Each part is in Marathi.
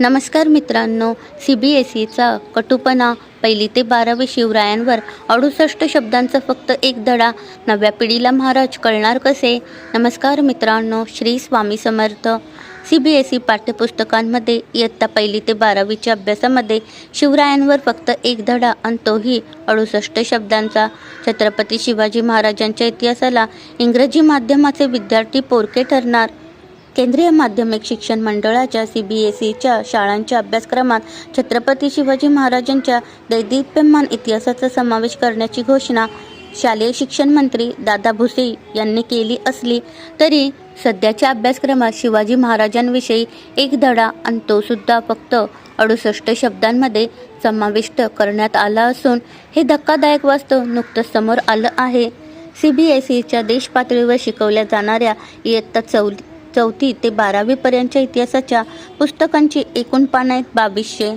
नमस्कार मित्रांनो सी बी एस ईचा कटुपणा पहिली ते बारावी शिवरायांवर अडुसष्ट शब्दांचा फक्त एक धडा. नव्या पिढीला महाराज कळणार कसे? नमस्कार मित्रांनो Shri Swami Samarth. C B S E पाठ्यपुस्तकांमध्ये इयत्ता पहिली ते बारावीच्या अभ्यासामध्ये शिवरायांवर फक्त एक धडा आणि तोही अडुसष्ट शब्दांचा. छत्रपती शिवाजी महाराजांच्या इतिहासाला इंग्रजी माध्यमाचे विद्यार्थी पोरके ठरणार. केंद्रीय माध्यमिक शिक्षण मंडळाच्या सी बी एस ईच्या शाळांच्या अभ्यासक्रमात छत्रपती शिवाजी महाराजांच्या दैदिप्यमान इतिहासाचा समावेश करण्याची घोषणा शालेय शिक्षण मंत्री दादा भुसे यांनी केली असली तरी सध्याच्या अभ्यासक्रमात शिवाजी महाराजांविषयी एक धडा आणि तोसुद्धा फक्त अडुसष्ट शब्दांमध्ये समाविष्ट करण्यात आला असून हे धक्कादायक वास्तव नुकतंच समोर आलं आहे. सी बी एस ईच्या देशपातळीवर शिकवल्या जाणाऱ्या इयत्ता चौथी चौथी ते बारावीपर्यंतच्या इतिहासाच्या पुस्तकांची एकूण पानं आहेत बावीसशे.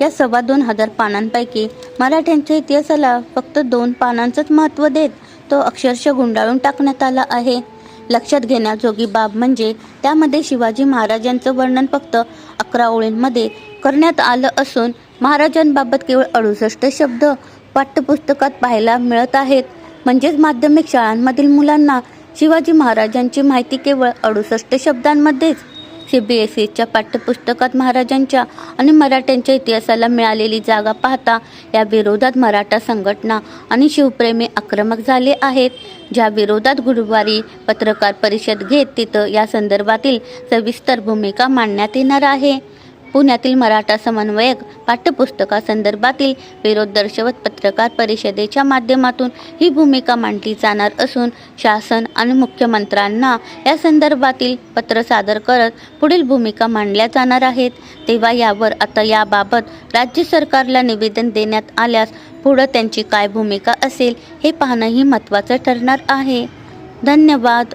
या सव्वा दोन हजार पानांपैकी मराठ्यांच्या इतिहासाला फक्त दोन पानांचंच महत्त्व देत तो अक्षरशः गुंडाळून टाकण्यात आला आहे. लक्षात घेण्याजोगी बाब म्हणजे त्यामध्ये शिवाजी महाराजांचं वर्णन फक्त अकरा ओळींमध्ये करण्यात आलं असून महाराजांबाबत केवळ अडुसष्ट शब्द पाठ्यपुस्तकात पाहायला मिळत आहेत. म्हणजेच माध्यमिक शाळांमधील मुलांना शिवाजी महाराजांची माहिती केवळ अडुसष्ट शब्दांमध्येच. सी बी एस ईच्या पाठ्यपुस्तकात महाराजांच्या आणि मराठ्यांच्या इतिहासाला मिळालेली जागा पाहता या विरोधात मराठा संघटना आणि शिवप्रेमी आक्रमक झाले आहेत. ज्या विरोधात गुरुवारी पत्रकार परिषद घेत तिथं या संदर्भातील सविस्तर भूमिका मांडण्यात येणार आहे. पुण्यातील मराठा समन्वयक पाठ्यपुस्तकासंदर्भातील विरोध दर्शवत पत्रकार परिषदेच्या माध्यमातून ही भूमिका मांडली जाणार असून शासन आणि मुख्यमंत्र्यांना या संदर्भातील पत्र सादर करत पुढील भूमिका मांडल्या जाणार आहेत. तेव्हा यावर आता याबाबत राज्य सरकारला निवेदन देण्यात आल्यास पुढं त्यांची काय भूमिका असेल हे पाहणंही महत्त्वाचं ठरणार आहे. धन्यवाद.